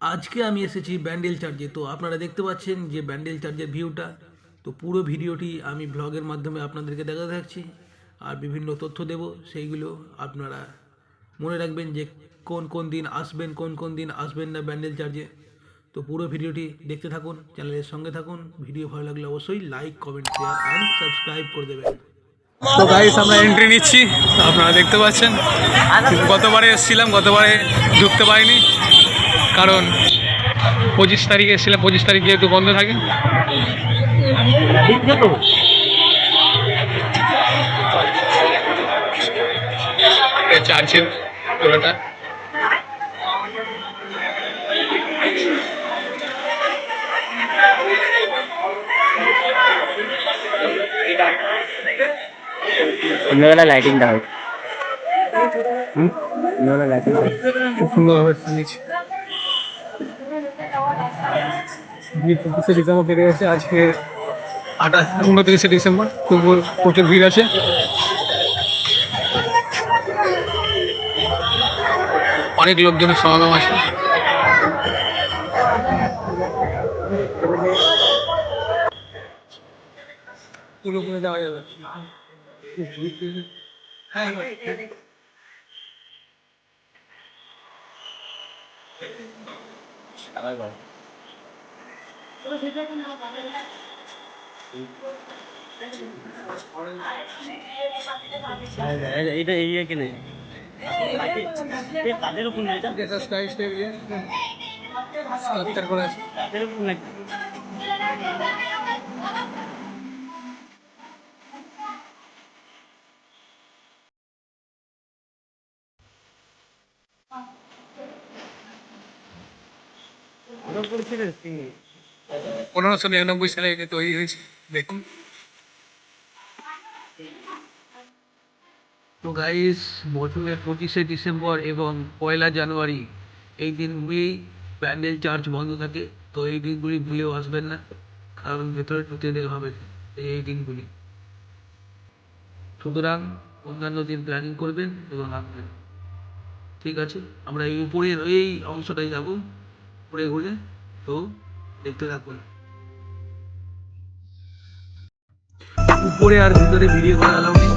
আজকে আমি এসেছি ব্যান্ডেল চার্জে। তো আপনারা দেখতে পাচ্ছেন যে ব্যান্ডেল চার্জের ভিউটা। তো পুরো ভিডিওটি আমি ব্লগের মাধ্যমে আপনাদেরকে দেখাতে থাকছি। আর বিভিন্ন তথ্য দেব, সেইগুলো আপনারা মনে রাখবেন যে কোন কোন দিন আসবেন, কোন কোন দিন আসবেন না ব্যান্ডেল চার্জে। তো পুরো ভিডিওটি দেখতে থাকুন, চ্যানেলের সঙ্গে থাকুন। ভিডিও ভালো লাগলে অবশ্যই like, comment, share and subscribe করে দেবেন। তো গাইস আমরা এন্ট্রি নিচ্ছি। আপনারা দেখতে পাচ্ছেন। গতবারে এসেছিলাম গতবারে ঢুকতে পারিনি। কারণ পঁচিশ তারিখে এসেছিলাম পঁচিশ তারিখ যেহেতু বন্ধ থাকে। এটা চার্চের সন্ধ্যাবেলা লাইটিং দেওয়া হয় সন্ধ্যাবেলা লাইটিং খুব সুন্দরভাবে নিচ্ছি। পঁচিশে ডিসেম্বর কেটে গেছে, আজকে আঠাশ, উনত্রিশে ডিসেম্বর তবুও প্রচুর ভিড় আছে। অনেক লোকজনের সমাগম আছে। পুরোপুরি যাওয়া যাবে। হ্যাঁ এইটা এই কিনে তাদের উপর না এটা জেসাস ক্রাইস্টের সাত্তার করে আছে তাদের উপর না পনেরোশো নিরানব্বই সালে এটা তৈরি হয়েছে। দেখুন। তো গাইস বছরের পঁচিশে ডিসেম্বর এবং পয়লা জানুয়ারি, এই দিনগুলি প্যান্ডেল চার্জ বন্ধ থাকে, তো এই দিনগুলি ভুলেও আসবেন না, কারণ ভেতরে ঢুকতে দেওয়া হবে এই দিনগুলি। সুতরাং অন্যান্য দিন প্ল্যানিং করবেন এবং আসবেন। ঠিক আছে? আমরা এই উপরের এই অংশটাই যাব, উপরে ঘুরে, তো দেখতে থাকুন। উপরে আর ভিতরে ভিডিও করা অ্যালাউ নেই